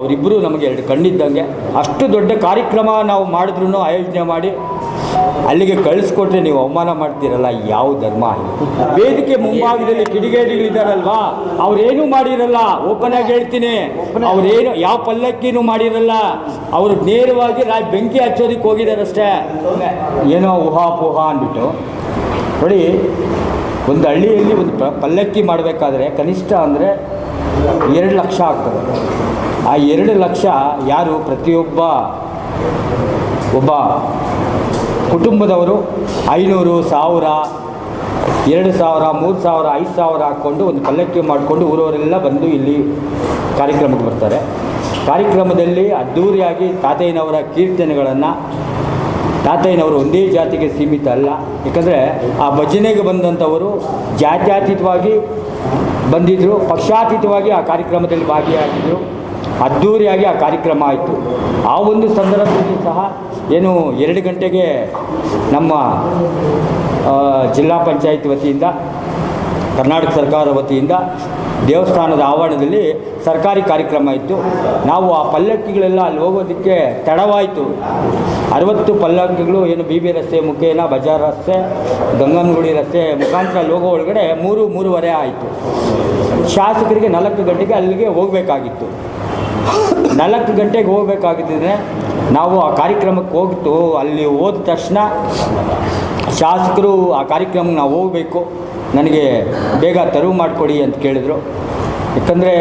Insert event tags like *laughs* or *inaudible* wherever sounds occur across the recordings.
ಅವರಿಬ್ಬರು ನಮಗೆ ಎರಡು ಕಣ್ಣಿದ್ದಂಗೆ. ಅಷ್ಟು ದೊಡ್ಡ ಕಾರ್ಯಕ್ರಮ ನಾವು ಮಾಡಿದ್ರು ಆಯೋಜನೆ ಮಾಡಿ ಅಲ್ಲಿಗೆ ಕಳಿಸ್ಕೊಟ್ರೆ ನೀವು ಅವಮಾನ ಮಾಡ್ತೀರಲ್ಲ, ಯಾವ ಧರ್ಮ? ವೇದಿಕೆ ಮುಂಭಾಗದಲ್ಲಿ ಕಿಡಿಗೇಡಿಗಳಿದ್ದಾರಲ್ವಾ ಅವ್ರೇನು ಮಾಡಿರಲ್ಲ, ಓಪನ್ ಆಗಿ ಹೇಳ್ತೀನಿ. ಅವ್ರೇನು, ಯಾವ ಪಲ್ಲಕ್ಕಿನೂ ಮಾಡಿರಲ್ಲ. ಅವರು ನೇರವಾಗಿ ರಾಜ್ ಬೆಂಕಿ ಹಚ್ಚೋದಕ್ಕೆ ಹೋಗಿದಾರಷ್ಟೇ. ಏನೋ ಊಹಾಪೋಹ ಅಂದ್ಬಿಟ್ಟು. ನೋಡಿ, ಒಂದು ಹಳ್ಳಿಯಲ್ಲಿ ಒಂದು ಪಲ್ಲಕ್ಕಿ ಮಾಡಬೇಕಾದ್ರೆ ಕನಿಷ್ಠ ಅಂದರೆ ಎರಡು ಲಕ್ಷ ಆಗ್ತದೆ. ಆ ಎರಡು ಲಕ್ಷ ಯಾರು? ಪ್ರತಿಯೊಬ್ಬ ಒಬ್ಬ ಕುಟುಂಬದವರು ಐನೂರು ಸಾವಿರ, ಎರಡು ಸಾವಿರ, ಮೂರು ಸಾವಿರ, ಐದು ಸಾವಿರ ಹಾಕ್ಕೊಂಡು ಒಂದು ಪಲ್ಲಕ್ಕಿ ಮಾಡಿಕೊಂಡು ಊರವರೆಲ್ಲ ಬಂದು ಇಲ್ಲಿ ಕಾರ್ಯಕ್ರಮಕ್ಕೆ ಬರ್ತಾರೆ. ಕಾರ್ಯಕ್ರಮದಲ್ಲಿ ಅದ್ಧೂರಿಯಾಗಿ ತಾತಯ್ಯನವರ ಕೀರ್ತನೆಗಳನ್ನು ತಾತಯ್ಯನವರು ಒಂದೇ ಜಾತಿಗೆ ಸೀಮಿತ ಅಲ್ಲ. ಯಾಕಂದರೆ ಆ ಭಜನೆಗೆ ಬಂದಂಥವರು ಜಾತ್ಯಾತೀತವಾಗಿ ಬಂದಿದ್ದರು ಪಕ್ಷಾತೀತವಾಗಿ ಆ ಕಾರ್ಯಕ್ರಮದಲ್ಲಿ ಭಾಗಿಯಾಗಿದ್ದರು ಅದ್ಧೂರಿಯಾಗಿ ಆ ಕಾರ್ಯಕ್ರಮ ಆಯಿತು. ಆ ಒಂದು ಸಂದರ್ಭದಲ್ಲಿ ಸಹ ಏನು ಎರಡು ಗಂಟೆಗೆ ನಮ್ಮ ಜಿಲ್ಲಾ ಪಂಚಾಯತ್ ವತಿಯಿಂದ, ಕರ್ನಾಟಕ ಸರ್ಕಾರ ವತಿಯಿಂದ ದೇವಸ್ಥಾನದ ಆವರಣದಲ್ಲಿ ಸರ್ಕಾರಿ ಕಾರ್ಯಕ್ರಮ ಇತ್ತು. ನಾವು ಆ ಪಲ್ಲಕ್ಕಿಗಳೆಲ್ಲ ಅಲ್ಲಿ ಹೋಗೋದಕ್ಕೆ ತಡವಾಯಿತು. ಅರವತ್ತು ಪಲ್ಲಕ್ಕಿಗಳು, ಏನು ಬಿ ಬಿ ರಸ್ತೆ, ಮುಖೇನ, ಬಜಾರ್ ರಸ್ತೆ, ಗಂಗನಗುಡಿ ರಸ್ತೆ, ಮುಖಾಂತರ ಅಲ್ಲಿ ಹೋಗೋ ಒಳಗಡೆ ಮೂರು, ಮೂರುವರೆ ಆಯಿತು. ಶಾಸಕರಿಗೆ ನಾಲ್ಕು ಗಂಟೆಗೆ ಅಲ್ಲಿಗೆ ಹೋಗಬೇಕಾಗಿತ್ತು. ನಾಲ್ಕು ಗಂಟೆಗೆ ಹೋಗಬೇಕಾಗಿದ್ದರೆ ನಾವು ಆ ಕಾರ್ಯಕ್ರಮಕ್ಕೆ ಹೋಗ್ತು. ಅಲ್ಲಿ ಹೋದ ತಕ್ಷಣ ಶಾಸಕರು ಆ ಕಾರ್ಯಕ್ರಮಕ್ಕೆ ನಾವು ಹೋಗಬೇಕು. ನನಗೆ ಬೇಗ ತೆರವು ಮಾಡಿಕೊಡಿ ಅಂತ ಕೇಳಿದರು. ಯಾಕಂದರೆ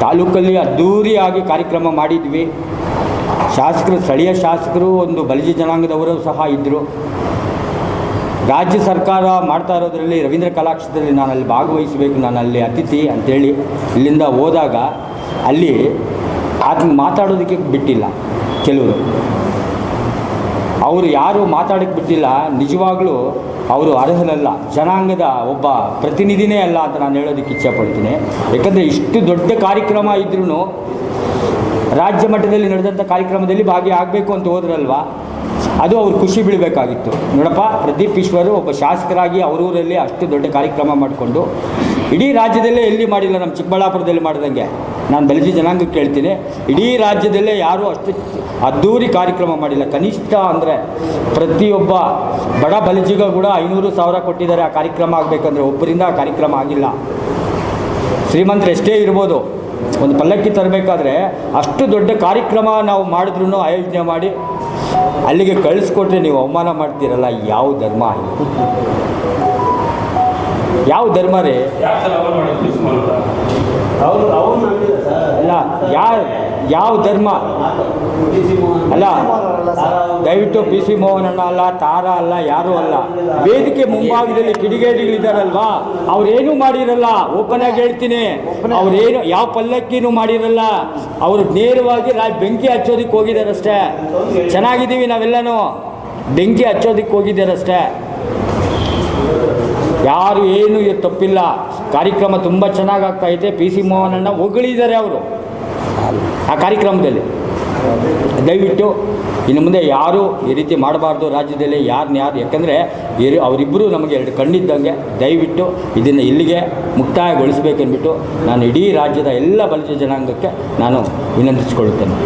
ತಾಲೂಕಲ್ಲಿ ಅದ್ಧೂರಿಯಾಗಿ ಕಾರ್ಯಕ್ರಮ ಮಾಡಿದ್ವಿ. ಶಾಸಕರು, ಸ್ಥಳೀಯ ಶಾಸಕರು, ಒಂದು ಬಲಿಜಿ ಜನಾಂಗದವರು ಸಹ ಇದ್ದರು ರಾಜ್ಯ ಸರ್ಕಾರ ಮಾಡ್ತಾ ಇರೋದ್ರಲ್ಲಿ ರವೀಂದ್ರ ಕಲಾಕ್ಷೇತ್ರದಲ್ಲಿ ನಾನು ಅಲ್ಲಿ ಭಾಗವಹಿಸಬೇಕು, ನಾನು ಅಲ್ಲಿ ಅತಿಥಿ ಅಂಥೇಳಿ ಇಲ್ಲಿಂದ ಹೋದಾಗ ಅಲ್ಲಿ ಆತನ ಮಾತಾಡೋದಕ್ಕೆ ಬಿಟ್ಟಿಲ್ಲ ಕೆಲವರು. ಅವರು ಯಾರು ಮಾತಾಡೋಕ್ಕೆ ಬಿಟ್ಟಿಲ್ಲ, ನಿಜವಾಗ್ಲೂ ಅವರು ಅರ್ಹರಲ್ಲ, ಜನಾಂಗದ ಒಬ್ಬ ಪ್ರತಿನಿಧಿನೇ ಅಲ್ಲ ಅಂತ ನಾನು ಹೇಳೋದಕ್ಕೆ ಇಚ್ಛೆಪಡ್ತೀನಿ. ಯಾಕಂದರೆ ಇಷ್ಟು ದೊಡ್ಡ ಕಾರ್ಯಕ್ರಮ ಇದ್ರೂ ರಾಜ್ಯ ಮಟ್ಟದಲ್ಲಿ ನಡೆದಂಥ ಕಾರ್ಯಕ್ರಮದಲ್ಲಿ ಭಾಗಿಯಾಗಬೇಕು ಅಂತ ಹೋದ್ರಲ್ವಾ? ಅದು ಅವ್ರು ಖುಷಿ ಬೀಳಬೇಕಾಗಿತ್ತು. ನೋಡಪ್ಪ, ಪ್ರದೀಪ್ ಈಶ್ವರು ಒಬ್ಬ ಶಾಸಕರಾಗಿ ಅವರೂರಲ್ಲಿ ಅಷ್ಟು ದೊಡ್ಡ ಕಾರ್ಯಕ್ರಮ ಮಾಡಿಕೊಂಡು, ಇಡೀ ರಾಜ್ಯದಲ್ಲೇ ಎಲ್ಲಿ ಮಾಡಿಲ್ಲ ನಮ್ಮ ಚಿಕ್ಕಬಳ್ಳಾಪುರದಲ್ಲಿ ಮಾಡಿದಂಗೆ. ನಾನು ಬಲಿಜಿ ಜನಾಂಗಕ್ಕೆ ಕೇಳ್ತೀನಿ, ಇಡೀ ರಾಜ್ಯದಲ್ಲೇ ಯಾರೂ ಅಷ್ಟು ಅದ್ಧೂರಿ ಕಾರ್ಯಕ್ರಮ ಮಾಡಿಲ್ಲ. ಕನಿಷ್ಠ ಅಂದರೆ ಪ್ರತಿಯೊಬ್ಬ ಬಡ ಬಲಿಜಿಗ ಕೂಡ ಐನೂರು ಸಾವಿರ ಕೊಟ್ಟಿದ್ದಾರೆ, ಆ ಕಾರ್ಯಕ್ರಮ ಆಗಬೇಕಂದ್ರೆ ಒಬ್ಬರಿಂದ ಆ ಕಾರ್ಯಕ್ರಮ ಆಗಿಲ್ಲ. ಶ್ರೀಮಂತರು ಎಷ್ಟೇ ಇರ್ಬೋದು, ಒಂದು ಪಲ್ಲಕ್ಕಿ ತರಬೇಕಾದ್ರೆ ಅಷ್ಟು ದೊಡ್ಡ ಕಾರ್ಯಕ್ರಮ ನಾವು ಮಾಡಿದ್ರು ಆಯೋಜನೆ ಮಾಡಿ ಅಲ್ಲಿಗೆ ಕಳಿಸ್ಕೊಟ್ರೆ ನೀವು ಅವಮಾನ ಮಾಡ್ತೀರಲ್ಲ ಯಾವ ಧರ್ಮ? *laughs* ಯಾವ ಧರ್ಮ ರೀ ಅವ್ರು ಅವ್ರು ನಂಬಿಲ್ಲ ಸರ್ ಅಲ್ಲ, ಯಾವ ಯಾವ ಧರ್ಮ? ಅಲ್ಲ, ದಯವಿಟ್ಟು ಪಿ ಸಿ ಮೋಹನ್ ಅಣ್ಣ ಅಲ್ಲ, ತಾರ ಅಲ್ಲ, ಯಾರೂ ಅಲ್ಲ. ವೇದಿಕೆ ಮುಂಭಾಗದಲ್ಲಿ ಕಿಡಿಗೇಡಿಗಳಿದ್ದಾರಲ್ವಾ ಅವ್ರೇನು ಮಾಡಿರಲ್ಲ. ಓಪನ್ ಆಗಿ ಹೇಳ್ತೀನಿ. ಅವ್ರೇನು ಯಾವ ಪಲ್ಲಕ್ಕಿನೂ ಮಾಡಿರಲ್ಲ. ಅವರು ನೇರವಾಗಿ ರಾಜ್ ಬೆಂಕಿ ಹಚ್ಚೋದಕ್ಕೆ ಹೋಗಿದ್ದಾರಷ್ಟೇ ಚೆನ್ನಾಗಿದ್ದೀವಿ ನಾವೆಲ್ಲನೂ. ಬೆಂಕಿ ಹಚ್ಚೋದಕ್ಕೆ ಹೋಗಿದ್ದಾರಷ್ಟೇ ಯಾರು ಏನು ತಪ್ಪಿಲ್ಲ. ಕಾರ್ಯಕ್ರಮ ತುಂಬ ಚೆನ್ನಾಗಿ ಐತೆ ಪಿ ಸಿ ಮೋಹನಣ್ಣ ಹೊಗಳಿದ್ದಾರೆ ಅವರು. ಆ ಕಾರ್ಯಕ್ರಮದಲ್ಲಿ. ದಯವಿಟ್ಟು ಇನ್ನು ಮುಂದೆ ಯಾರೂ ಈ ರೀತಿ ಮಾಡಬಾರ್ದು ರಾಜ್ಯದಲ್ಲಿ ಯಾರನ್ನ ಯಾರು, ಯಾಕಂದರೆ ಅವರಿಬ್ಬರು ನಮಗೆ ಎರಡು ಕಣ್ಣಿದ್ದಂಗೆ. ದಯವಿಟ್ಟು ಇದನ್ನು ಇಲ್ಲಿಗೆ ಮುಕ್ತಾಯಗೊಳಿಸಬೇಕೆಂದ್ಬಿಟ್ಟು ನಾನು ಇಡೀ ರಾಜ್ಯದ ಎಲ್ಲ ಬಲಿಜ ಜನಾಂಗಕ್ಕೆ ನಾನು ವಿನಂತಿಸಿಕೊಳ್ಳುತ್ತೇನೆ.